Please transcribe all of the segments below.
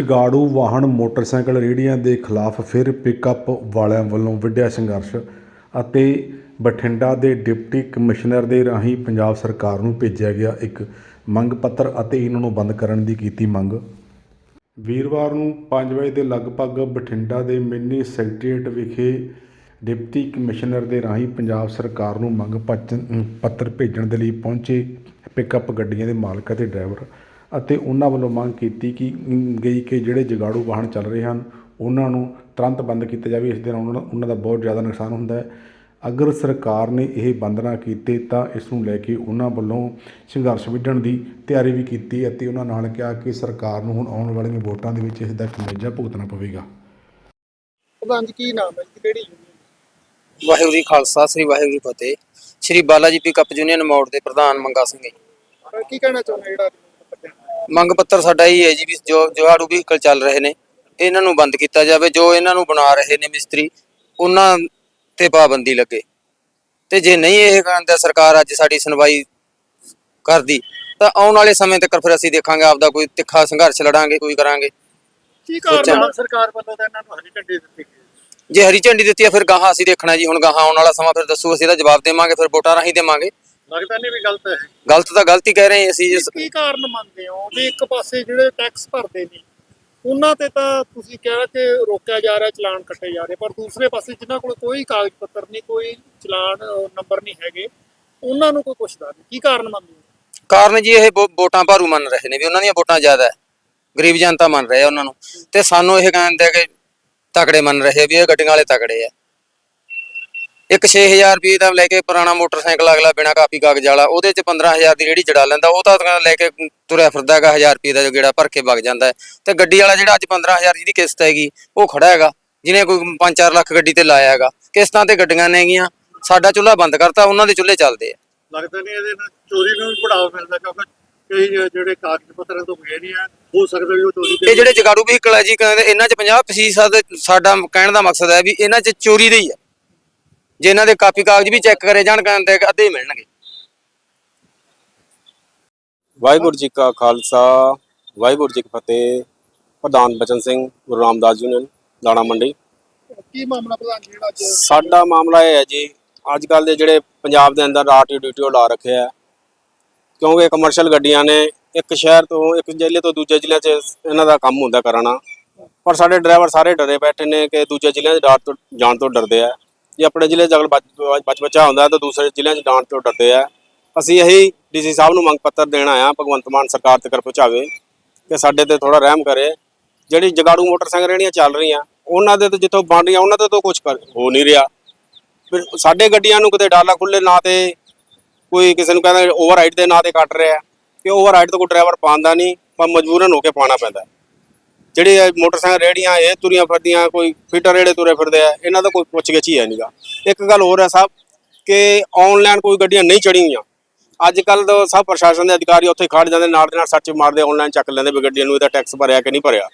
ਝਗਾੜੂ ਵਾਹਨ ਮੋਟਰਸਾਈਕਲ ਰੇਹੜੀਆਂ ਦੇ ਖਿਲਾਫ ਫਿਰ ਪਿਕਅਪ ਵਾਲਿਆਂ ਵੱਲੋਂ ਵਿੱਢਿਆ ਸੰਘਰਸ਼ ਅਤੇ ਬਠਿੰਡਾ ਦੇ ਡਿਪਟੀ ਕਮਿਸ਼ਨਰ ਦੇ ਰਾਹੀਂ ਪੰਜਾਬ ਸਰਕਾਰ ਨੂੰ ਭੇਜਿਆ ਗਿਆ ਇੱਕ ਮੰਗ ਪੱਤਰ ਅਤੇ ਇਹਨਾਂ ਨੂੰ ਬੰਦ ਕਰਨ ਦੀ ਕੀਤੀ ਮੰਗ। ਵੀਰਵਾਰ ਨੂੰ 5 ਵਜੇ ਦੇ ਲਗਭਗ ਬਠਿੰਡਾ ਦੇ ਮਿੰਨੀ ਸੈਕਟਰੀਏਟ ਵਿਖੇ ਡਿਪਟੀ ਕਮਿਸ਼ਨਰ ਦੇ ਰਾਹੀਂ ਪੰਜਾਬ ਸਰਕਾਰ ਨੂੰ ਮੰਗ ਪੱਚ- ਪੱਤਰ ਭੇਜਣ ਦੇ ਲਈ ਪਹੁੰਚੇ ਪਿਕਅਪ ਗੱਡੀਆਂ ਦੇ ਮਾਲਕ ਅਤੇ ਡਰਾਈਵਰ। ਅਤੇ ਉਹਨਾਂ ਵੱਲੋਂ ਮੰਗ ਕੀਤੀ ਕਿ ਗਈ ਕਿ ਜਿਹੜੇ ਜਗਾੜੂ ਵਾਹਨ ਚੱਲ ਰਹੇ ਹਨ ਉਹਨਾਂ ਨੂੰ ਤੁਰੰਤ ਬੰਦ ਕੀਤਾ ਜਾਵੇ। ਇਸ ਦੇ ਨਾਲ ਉਹਨਾਂ ਉਹਨਾਂ ਦਾ ਬਹੁਤ ਜ਼ਿਆਦਾ ਨੁਕਸਾਨ ਹੁੰਦਾ ਹੈ। ਅਗਰ ਸਰਕਾਰ ਨੇ ਇਹ ਬੰਦ ਨਾ ਕੀਤੇ ਤਾਂ ਇਸ ਨੂੰ ਲੈ ਕੇ ਉਹਨਾਂ ਵੱਲੋਂ ਸੰਘਰਸ਼ ਵਿੱਢਣ ਦੀ ਤਿਆਰੀ ਵੀ ਕੀਤੀ ਅਤੇ ਉਹਨਾਂ ਨਾਲ ਕਿਹਾ ਕਿ ਸਰਕਾਰ ਨੂੰ ਹੁਣ ਆਉਣ ਵਾਲੀਆਂ ਵੋਟਾਂ ਦੇ ਵਿੱਚ ਇਸ ਦਾ ਖਮਿਆਜਾ ਭੁਗਤਣਾ ਪਵੇਗਾ। ਪ੍ਰਧਾਨ ਜੀ ਕੀ ਨਾਮ ਹੈ ਜੀ? ਕਿਹੜੀ ਯੂਨੀਅਨ ਵਾਹਿਗੁਰੂ ਜੀ ਖਾਲਸਾ ਸ੍ਰੀ ਵਾਹਿਗੁਰੂ ਜੀ ਫਤਿਹ। ਸ੍ਰੀ ਬਾਲਾ ਜੀ ਪਿਕਅਪ ਯੂਨੀਅਨ ਮੋੜ ਦੇ ਪ੍ਰਧਾਨ ਮੰਗਾ ਸਿੰਘ ਜੀ। ਕੀ ਕਹਿਣਾ ਚਾਹੁੰਦੇ ਜਿਹੜਾ ਮੰਗ ਪੱਤਰ ਸਾਡਾ ਇਹ ਹੈ ਜੀ ਵੀ ਜੋ ਜੋਹਾੜੂ ਵਹੀਕਲ ਚੱਲ ਰਹੇ ਨੇ ਇਹਨਾਂ ਨੂੰ ਬੰਦ ਕੀਤਾ ਜਾਵੇ ਜੋ ਇਹਨਾਂ ਨੂੰ ਬਣਾ ਰਹੇ ਨੇ ਮਿਸਤਰੀ ਉਹਨਾਂ ਤੇ ਪਾਬੰਦੀ ਲੱਗੇ। ਤੇ ਜੇ ਨਹੀਂ ਇਹ ਕਹਿੰਦਾ ਸਰਕਾਰ ਅੱਜ ਸਾਡੀ ਸੁਣਵਾਈ ਕਰਦੀ ਤਾਂ ਆਉਣ ਵਾਲੇ ਸਮੇਂ ਤੱਕ ਫਿਰ ਅਸੀਂ ਦੇਖਾਂਗੇ ਆਪਦਾ ਕੋਈ ਤਿੱਖਾ ਸੰਘਰਸ਼ ਲੜਾਂਗੇ ਕੋਈ ਕਰਾਂਗੇ। ਕੀ ਕਾਰਨ ਸਰਕਾਰ ਵੱਲੋਂ ਤਾਂ ਇਹਨਾਂ ਨੂੰ ਹਰੀ ਝੰਡੀ ਦਿੱਤੀ। ਜੇ ਹਰੀ ਝੰਡੀ ਦਿੱਤੀ ਆ ਫਿਰ ਗਾਹਾਂ ਅਸੀਂ ਦੇਖਣਾ ਜੀ ਹੁਣ ਗਾਹਾਂ ਆਉਣ ਵਾਲਾ ਸਮਾਂ ਫਿਰ ਦੱਸੋ ਅਸੀਂ ਇਹਦਾ ਜਵਾਬ ਦੇਵਾਂਗੇ ਫਿਰ ਵੋਟਾਂ ਰਾਹੀਂ ਦੇਵਾਂਗੇ। ਲੱਗਦਾ ਨਹੀਂ ਵੀ ਗਲਤ ਹੈ। ਗਲਤ ਤਾਂ ਗਲਤੀ ਕਹਿ ਰਹੇ ਹਾਂ ਅਸੀਂ ਜਿਸ ਕੀ ਕਾਰਨ ਮੰਨਦੇ ਹੋ ਵੀ ਇੱਕ ਪਾਸੇ ਜਿਹੜੇ ਟੈਕਸ ਭਰਦੇ ਨੇ ਉਹਨਾਂ ਤੇ ਤਾਂ ਤੁਸੀਂ ਕਿਹਾ ਕਿ ਰੋਕਿਆ ਜਾ ਰਿਹਾ ਚਲਾਨ ਕੱਟੇ ਜਾ ਰਹੇ ਪਰ ਦੂਸਰੇ ਪਾਸੇ ਜਿਨ੍ਹਾਂ ਕੋਲ ਕੋਈ ਕਾਗਜ਼ ਪੱਤਰ ਨਹੀਂ ਕੋਈ ਚਲਾਨ ਨੰਬਰ ਨਹੀਂ ਹੈਗੇ ਉਹਨਾਂ ਨੂੰ ਕੋਈ ਪੁੱਛਦਾ ਨਹੀਂ। ਕੀ ਕਾਰਨ ਮੰਨਦੇ ਹੋ? ਕਾਰਨ ਜੀ ਇਹ ਵੋਟਾਂ ਭਾਰੂ ਮੰਨ ਰਹੇ ਨੇ ਵੀ ਉਹਨਾਂ ਦੀਆਂ ਵੋਟਾਂ ਜ਼ਿਆਦਾ ਹੈ। ਗਰੀਬ ਜਨਤਾ ਮੰਨ ਰਹੇ ਆ ਉਹਨਾਂ ਨੂੰ। ਤੇ ਸਾਨੂੰ ਇਹ ਕਹਿੰਦੇ ਕਿ ਤਕੜੇ ਮੰਨ ਰਹੇ ਵੀ ਇਹ ਗੱਡੀਆਂ ਵਾਲੇ ਤਕੜੇ ਆ। ਇੱਕ 6000 ਰੁਪਏ ਦਾ ਲੈ ਕੇ ਪੁਰਾਣਾ ਮੋਟਰਸਾਈਕਲ ਅਗਲਾ ਬਿਨਾ ਕਾਪੀ ਕਾਗਜ਼ ਵਾਲਾ ਉਹਦੇ ਚ 15000 ਦੀ ਰੇੜੀ ਚੜਾ ਲੈਂਦਾ ਉਹ ਤਾਂ ਲੈ ਕੇ ਤੁਰਿਆ ਫਿਰਦਾ ਹੈਗਾ 1000 ਰੁਪਏ ਦਾ ਜੋ ਗੇੜਾ ਭਰ ਕੇ ਵਗ ਜਾਂਦਾ ਤੇ ਗੱਡੀ ਵਾਲਾ ਜਿਹੜਾ ਅੱਜ 15000 ਜਿਹਦੀ ਕਿਸ਼ਤ ਹੈਗੀ ਉਹ ਖੜਾ ਹੈਗਾ ਜਿਹਨੇ ਕੋਈ 5-4 ਲੱਖ ਗੱਡੀ ਤੇ ਲਾਇਆ ਹੈਗਾ। ਕਿਸ਼ਤਾਂ ਤੇ ਗੱਡੀਆਂ ਨੇਗੀਆਂ ਸਾਡਾ ਚੁੱਲ੍ਹਾ ਬੰਦ ਕਰਤਾ ਉਹਨਾਂ ਦੇ ਚੁੱਲ੍ਹੇ ਚੱਲਦੇ ਆ। ਲੱਗਦਾ ਨਹੀਂ ਇਹਦੇ ਨਾਲ ਚੋਰੀ ਨੂੰ ਬੜਾਵਾ ਮਿਲਦਾ ਕਿਉਂਕਿ ਕਈ ਜਿਹੜੇ ਕਾਗਜ਼ ਪੱਤਰਾਂ ਤੋਂ ਬਗੈਰ ਹੀ ਆ ਹੋ ਸਕਦਾ ਵੀ ਉਹ ਚੋਰੀ ਇਹ ਜਿਹੜੇ ਜਗਾੜੂ ਵਹੀਕਲ ਹੈ ਜੀ ਕਹਿੰਦੇ ਇਹਨਾਂ 'ਚ 50% ਸਾਡਾ ਕਹਿਣ ਦਾ ਮਕਸਦ ਹੈ ਵੀ ਇਹਨਾਂ 'ਚ ਚੋਰੀ ਦੇ ਹੀ ਹੈ। ਜੇ ਇਹਨਾਂ ਦੇ ਕਾਪੀ ਕਾਗਜ਼ ਵੀ ਚੈੱਕ ਕਰੇ ਜਾਣ ਕਹਿੰਦੇ ਕਿ ਅੱਧੇ ਹੀ ਮਿਲਣਗੇ। ਵਾਹਿਗੁਰੂ ਜੀ ਕਾ ਖਾਲਸਾ ਵਾਹਿਗੁਰੂ ਜੀ ਕੀ ਫਤਿਹ। ਪ੍ਰਧਾਨ ਬਚਨ ਸਿੰਘ ਗੁਰੂ ਰਾਮਦਾਸ ਯੂਨੀਅਨ ਦਾਣਾ ਮੰਡੀ। ਕੀ ਮਾਮਲਾ ਪ੍ਰਧਾਨ ਜੀ ਜਿਹੜਾ ਅੱਜ? ਸਾਡਾ ਮਾਮਲਾ ਇਹ ਹੈ ਜੀ ਅੱਜ ਕੱਲ ਦੇ ਜਿਹੜੇ ਪੰਜਾਬ ਦੇ ਅੰਦਰ ਆਰਟੀ ਡਿਊਟੀ ਉਹ ਲਾ ਰੱਖਿਆ ਹੈ। ਕਿਉਂਕਿ ਕਮਰਸ਼ੀਅਲ ਗੱਡੀਆਂ ਨੇ ਇੱਕ ਸ਼ਹਿਰ ਤੋਂ ਇੱਕ ਜ਼ਿਲ੍ਹੇ ਤੋਂ ਦੂਜੇ ਜ਼ਿਲ੍ਹੇ 'ਚ ਇਹਨਾਂ ਦਾ ਕੰਮ ਹੁੰਦਾ ਕਰਾਣਾ ਪਰ ਸਾਡੇ ਡਰਾਈਵਰ ਸਾਰੇ ਡਰੇ ਬੈਠੇ ਨੇ ਕਿ ਦੂਜੇ ਜ਼ਿਲ੍ਹਿਆਂ 'ਚ ਡਰ ਤੋਂ ਜਾਣ ਤੋਂ ਡਰਦੇ ਆ। ਜੇ ਆਪਣੇ ਜ਼ਿਲ੍ਹੇ 'ਚ ਅਗਰ ਬਚ- ਬਚ, ਬੱਚਾ ਹੁੰਦਾ ਤਾਂ ਦੂਸਰੇ ਜ਼ਿਲ੍ਹਿਆਂ 'ਚ ਜਾਣ ਤੋਂ ਡਰਦੇ ਆ। ਅਸੀਂ ਇਹੀ ਡੀਸੀ ਸਾਹਿਬ ਨੂੰ ਮੰਗ ਪੱਤਰ ਦੇਣ ਆਇਆ ਭਗਵੰਤ ਮਾਨ ਸਰਕਾਰ ਤੱਕ ਪਹੁੰਚਾਵੇ ਕਿ ਸਾਡੇ ਤੇ ਥੋੜਾ ਰਹਿਮ ਕਰੇ। ਜਿਹੜੀ ਜਗਾੜੂ ਮੋਟਰਸਾਈਕਲ ਜਿਹੜੀਆਂ ਚੱਲ ਰਹੀਆਂ, ਉਹਨਾਂ ਦੇ ਤੋਂ ਜਿੱਥੋਂ ਬਣ ਰਹੀਆਂ, ਉਹਨਾਂ ਤੇ ਤੋਂ ਕੁਝ ਹੋ ਨਹੀਂ ਰਿਹਾ। ਫਿਰ ਸਾਡੇ ਗੱਡੀਆਂ ਨੂੰ ਕਿਤੇ ਡਾਲਾ ਖੁੱਲੇ ਨਾ ਤੇ ਕੋਈ ਕਿਸੇ ਨੂੰ ਕਹਿੰਦਾ ਓਵਰ ਓਵਰਰਾਈਡ ਦੇ ਨਾਂ ਤੇ ਕੱਟ ਰਿਹਾ, ਕਿ ਓਵਰ ਓਵਰਰਾਈਡ ਤੋਂ ਕੋਈ ਡਰਾਈਵਰ ਪਾਉਂਦਾ ਨਹੀਂ, ਪਰ ਮਜਬੂਰਨ ਹੋ ਕੇ ਪਾਣਾ ਪੈਂਦਾ। ਜਿਹੜੇ ਇਹ ਮੋਟਰਸਾਈਕਲ ਰੇੜੀਆਂ, ਇਹ ਤੁਰੀਆਂ ਫਿਰਦੀਆਂ, ਕੋਈ ਫਿਟਰ ਰੇੜੇ ਤੁਰੇ ਫਿਰਦੇ ਆ, ਇਹਨਾਂ ਦਾ ਕੋਈ ਪੁੱਛਗਿੱਛ ਹੀ ਹੈ ਨਹੀਂਗਾ ਇੱਕ ਗੱਲ ਹੋਰ ਹੈ ਸਾਹਿਬ ਕਿ ਆਨਲਾਈਨ ਕੋਈ ਗੱਡੀਆਂ ਨਹੀਂ ਚੜੀ ਹੋਈਆਂ ਅੱਜ ਕੱਲ ਤਾਂ ਸਭ ਪ੍ਰਸ਼ਾਸਨ ਦੇ ਅਧਿਕਾਰੀ ਉੱਥੇ ਖੜ ਜਾਂਦੇ, ਨਾਲ ਦੇ ਨਾਲ ਸਰਚ ਮਾਰਦੇ ਆਨਲਾਈਨ ਚੱਕ ਲੈਂਦੇ ਵੀ ਗੱਡੀਆਂ ਨੂੰ ਇਹਦਾ ਟੈਕਸ ਭਰਿਆ ਕਿ ਨਹੀਂ ਭਰਿਆ।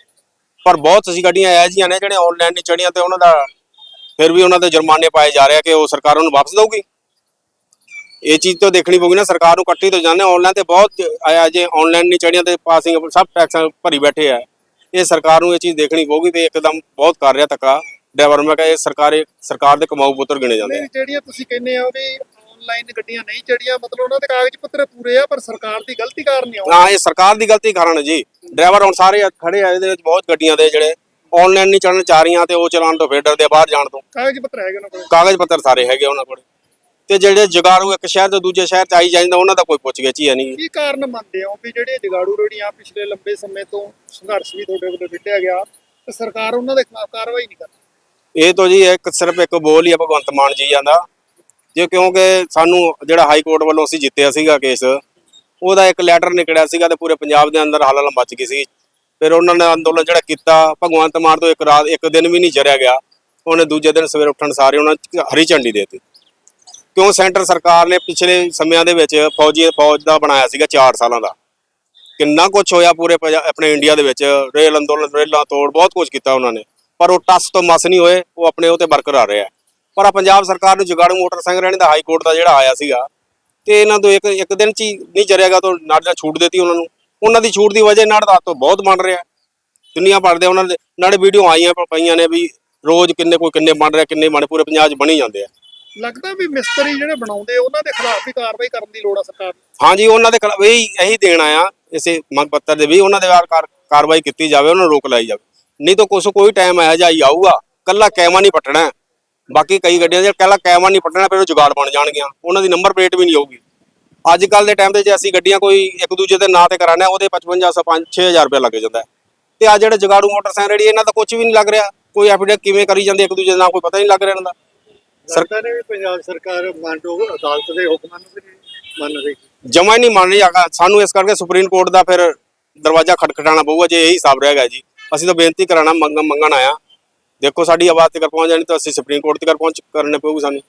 ਪਰ ਬਹੁਤ ਅਸੀਂ ਗੱਡੀਆਂ ਇਹੋ ਜਿਹੀਆਂ ਨੇ ਜਿਹੜੇ ਆਨਲਾਈਨ ਨਹੀਂ ਚੜੀਆਂ ਤੇ ਉਹਨਾਂ ਦਾ ਫਿਰ ਵੀ ਉਹਨਾਂ ਦੇ ਜੁਰਮਾਨੇ ਪਾਏ ਜਾ ਰਹੇ ਆ ਕਿ ਉਹ ਸਰਕਾਰ ਉਹਨੂੰ ਵਾਪਸ ਦਊਗੀ। ਇਹ ਚੀਜ਼ ਤਾਂ ਦੇਖਣੀ ਪਊਗੀ ਨਾ, ਸਰਕਾਰ ਨੂੰ ਕੱਟੀ ਤੋਂ ਜਾਂਦੇ ਆਨਲਾਈਨ ਤੇ ਬਹੁਤ ਆਇਆ ਜੇ ਆਨਲਾਈਨ ਨਹੀਂ ਚੜੀਆਂ ਤੇ ਪਾਸਿੰਗ ਸਭ ਟੈਕਸ ਭਰੀ ਬੈਠੇ ਆ। ਇਹ ਸਰਕਾਰ ਨੂੰ ਇਹ ਚੀਜ਼ ਦੇਖਣੀ ਪਊਗੀ ਤੇ ਇੱਕਦਮ ਬਹੁਤ ਕਰ ਰਿਹਾ ਧੱਕਾ ਡਰਾਈਵਰ ਮੈਂ ਕਹਾਂ ਇਹ ਸਰਕਾਰੀ ਸਰਕਾਰ ਦੇ ਕਮਾਊ ਪੁੱਤਰ ਗਿਣੇ ਜਾਂਦੇ ਆ। ਜਿਹੜੀਆਂ ਤੁਸੀਂ ਕਹਿੰਦੇ ਹੋ ਵੀ ਆਨਲਾਈਨ ਗੱਡੀਆਂ ਨਹੀਂ ਚੜੀਆਂ ਮਤਲਬ ਉਹਨਾਂ ਦੇ ਕਾਗਜ਼ ਪੱਤਰ ਪੂਰੇ ਆ ਪਰ ਸਰਕਾਰ ਦੀ ਗਲਤੀ ਕਾਰਨ ਨਹੀਂ ਆਉਂਦਾ? ਹਾਂ ਇਹ ਸਰਕਾਰ ਦੀ ਗਲਤੀ ਕਾਰਨ ਹੈ ਜੀ। ਡਰਾਈਵਰ ਹੁਣ ਸਾਰੇ ਖੜੇ ਆ ਇਹਦੇ ਵਿੱਚ ਬਹੁਤ ਗੱਡੀਆਂ ਦੇ ਜਿਹੜੇ ਆਨਲਾਈਨ ਨਹੀਂ ਚੜਨ ਰਹੀਆਂ ਤੇ ਉਹ ਚਲਾਉਣ ਤੋਂ ਫੇਰ ਡਰਦੇ ਆ ਬਾਹਰ ਜਾਣ ਤੋਂ। ਕਾਗਜ਼ ਪੱਤਰ ਹੈਗੇ ਉਹਨਾਂ ਕੋਲ? ਕਾਗਜ਼ ਪੱਤਰ ਸਾਰੇ ਹੈਗੇ ਉਹਨਾਂ ਕੋਲ। ਤੇ ਜਿਹੜੇ ਜਗਾਰੂ ਇੱਕ ਸ਼ਹਿਰ ਤੋਂ ਦੂਜੇ ਸ਼ਹਿਰ ਚ ਆਈ ਜਾਂਦਾ ਉਹਨਾਂ ਦਾ ਕੋਈ ਪੁੱਛ ਗਿੱਛ ਹੀ ਨਹੀਂ। ਕੀ ਕਾਰਨ ਮੰਨਦੇ ਹੋ ਵੀ ਜਿਹੜੇ ਜਗਾੜੂ ਰੇੜੀਆਂ ਪਿਛਲੇ ਲੰਬੇ ਸਮੇਂ ਤੋਂ ਸੰਘਰਸ਼ ਵੀ ਤੁਹਾਡੇ ਵੱਲੋਂ ਵਿੱਢਿਆ ਗਿਆ ਤੇ ਸਰਕਾਰ ਉਹਨਾਂ ਦੇ ਖਿਲਾਫ ਕਾਰਵਾਈ ਨਹੀਂ ਕਰਦੀ? ਇਹ ਤੋਂ ਜੀ ਇੱਕ ਸਿਰਫ ਇੱਕ ਬੋਲ ਹੀ ਆ ਭਗਵੰਤ ਮਾਨ ਜੀ ਜਾਂਦਾ ਜੇ ਕਿਉਂਕਿ ਸਾਨੂੰ ਜਿਹੜਾ ਹਾਈ ਕੋਰਟ ਵੱਲੋਂ ਅਸੀਂ ਜਿੱਤਿਆ ਸੀਗਾ ਕੇਸ ਉਹਦਾ ਇੱਕ ਲੈਟਰ ਨਿਕਲਿਆ ਸੀਗਾ ਤੇ ਪੂਰੇ ਪੰਜਾਬ ਦੇ ਅੰਦਰ ਹਲਲ ਮਚ ਗਈ ਸੀ। ਫਿਰ ਉਹਨਾਂ ਨੇ ਅੰਦੋਲਨ ਜਿਹੜਾ ਕੀਤਾ ਭਗਵੰਤ ਮਾਨ ਤੋਂ ਇੱਕ ਰਾਤ ਇੱਕ ਦਿਨ ਵੀ ਨਹੀਂ ਜਰਿਆ ਗਿਆ। ਉਹਨੇ ਦੂਜੇ ਦਿਨ ਸਵੇਰ ਉੱਠਣ ਸਾਰੇ ਉਹਨਾਂ ਹਰੀ ਝੰਡੀ ਦੇ ਦਿੱਤੀ। ਕਿਉਂ ਸੈਂਟਰ ਸਰਕਾਰ ਨੇ ਪਿਛਲੇ ਸਮਿਆਂ ਦੇ ਵਿੱਚ ਫੌਜੀ ਫੌਜ ਦਾ ਬਣਾਇਆ ਸੀਗਾ 4 ਸਾਲਾਂ ਦਾ। ਕਿੰਨਾ ਕੁਝ ਹੋਇਆ ਪੂਰੇ ਪੰਜਾ- ਆਪਣੇ ਇੰਡੀਆ ਦੇ ਵਿੱਚ, ਰੇਲ ਅੰਦੋਲਨ, ਰੇਲਾਂ ਤੋੜ, ਬਹੁਤ ਕੁਝ ਕੀਤਾ ਉਹਨਾਂ ਨੇ। ਪਰ ਉਹ ਟੱਸ ਤੋਂ ਮਸ ਨਹੀਂ ਹੋਏ, ਉਹ ਆਪਣੇ ਉਹ ਤੇ ਬਰਕਰਾਰ ਰਿਹਾ। ਪਰ ਆ ਪੰਜਾਬ ਸਰਕਾਰ ਨੂੰ ਜਗਾੜੂ ਮੋਟਰ ਸਿੰਘ ਰਹਿਣੇ ਦਾ ਹਾਈ ਕੋਰਟ ਦਾ ਜਿਹੜਾ ਆਇਆ ਸੀਗਾ, ਤੇ ਇਹਨਾਂ ਤੋਂ ਇੱਕ ਇੱਕ ਦਿਨ ਚ ਹੀ ਨਹੀਂ ਜਰਿਆਗਾ ਤਾਂ ਨਾਲ ਛੂਟ ਦਿੱਤੀ ਉਹਨਾਂ ਨੂੰ। ਉਹਨਾਂ ਦੀ ਛੂਟ ਦੀ ਵਜ੍ਹਾ ਨਾਲ ਦਾ ਤੋਂ ਬਹੁਤ ਬਣ ਰਿਹਾ। ਦੁਨੀਆ ਭਰ ਦੇ ਉਹਨਾਂ ਦੇ ਨਾਲੇ ਵੀਡੀਓ ਆਈਆਂ ਪਈਆਂ ਨੇ ਵੀ ਰੋਜ਼ ਕਿੰਨੇ ਕੋਈ ਕਿੰਨੇ ਬਣ ਰਿਹਾ, ਕਿੰਨੇ ਬਣ, ਪੂਰੇ ਪੰਜਾਬ 'ਚ ਬਣੀ ਜਾਂਦੇ ਆ। ਲੱਗਦਾ ਵੀ ਮਿਸਤਰੀ ਜਿਹੜੇ ਬਣਾਉਂਦੇ, ਉਹਨਾਂ ਦੇ ਖਿਲਾਫ ਵੀ ਕਾਰਵਾਈ ਕਰਨ ਦੀ ਲੋੜ ਆ ਸਰਕਾਰ ਨੂੰ? ਹਾਂਜੀ, ਉਹਨਾਂ ਦੇ ਖਿਲਾਫ ਇਹੀ ਇਹੀ ਦੇਣ ਆਇਆ, ਇਸੇ ਮੰਗ ਪੱਤਰ ਦੇ ਵੀ ਉਹਨਾਂ ਦੇ ਵਾਰ ਕਾਰ- ਕਾਰਵਾਈ ਕੀਤੀ ਜਾਵੇ, ਉਹਨਾਂ ਨੂੰ ਰੋਕ ਲਾਈ ਜਾਵੇ। ਨਹੀਂ ਤਾਂ ਕੁਛ ਕੋਈ ਟਾਈਮ ਇਹੋ ਜਿਹਾ ਹੀ ਆਊਗਾ ਕੱਲਾ ਕੈਮਾ ਨਹੀਂ ਪਟਣਾ ਹੈ। ਬਾਕੀ ਕਈ ਗੱਡੀਆਂ ਦੇ ਕੱਲਾ ਕੈਮਾ ਨਹੀਂ ਪਟਣਾ, ਫਿਰ ਉਹ ਜੁਗਾੜ ਬਣ ਜਾਣਗੀਆਂ, ਉਹਨਾਂ ਦੀ ਨੰਬਰ ਪਲੇਟ ਵੀ ਨਹੀਂ ਆਊਗੀ। ਅੱਜ ਕੱਲ ਦੇ ਟਾਈਮ ਤੇ ਜੇ ਅਸੀਂ ਗੱਡੀਆਂ ਕੋਈ ਇੱਕ ਦੂਜੇ ਦੇ ਨਾਂ ਤੇ ਕਰਾਉਂਦੇ ਹਾਂ, ਉਹਦੇ 5500 6000 ਰੁਪਏ ਲੱਗ ਜਾਂਦਾ ਹੈ। ਤੇ ਆ ਜਿਹੜੇ ਜਗਾੜੂ ਮੋਟਰਸਾਈਕਲ ਰੇੜੀ ਇਹਨਾਂ ਦਾ ਕੁਝ ਵੀ ਨਹੀਂ ਲੱਗ ਰਿਹਾ। ਕੋਈ ਐਫੀਡੇਟ ਕਿਵੇਂ ਕਰੀ ਜਾਂਦੇ ਇੱਕ ਦੂਜੇ ਦੇ ਨਾਂ ਕੋਈ ਪਤਾ ਨਹੀਂ ਲੱਗ ਰਿਹਾ ਇਹਨਾਂ ਦਾ। ਸਰਕਾਰ ਨੇ ਵੀ ਪੰਜਾਬ ਸਰਕਾਰ ਮੰਨੋ ਅਦਾਲਤ ਦੇ ਹੁਕਮਾਂ ਨੂੰ ਵੀ ਨਹੀਂ ਮੰਨ ਰਹੀ ਜਮਾ ਹੀ ਨਹੀਂ ਮੰਨ ਰਹੀ ਸਾਨੂੰ ਇਸ ਕਰਕੇ ਸੁਪਰੀਮ ਕੋਰਟ ਦਾ ਫਿਰ ਦਰਵਾਜ਼ਾ ਖਟਖਟਾਣਾ ਪਊਗਾ ਜੇ ਇਹੀ ਹਿਸਾਬ ਰਹੇਗਾ ਜੀ। ਅਸੀਂ ਤਾਂ ਬੇਨਤੀ ਕਰਾਣਾ ਮੰਗ ਮੰਗਣ ਆਇਆ। ਦੇਖੋ ਸਾਡੀ ਆਵਾਜ਼ ਤੱਕ ਪਹੁੰਚ ਜਾਣੀ ਤਾਂ ਅਸੀਂ ਸੁਪਰੀਮ ਕੋਰਟ ਤੱਕ ਪਹੁੰਚ ਕਰਨੇ ਪਊਗੀ ਸਾਨੂੰ।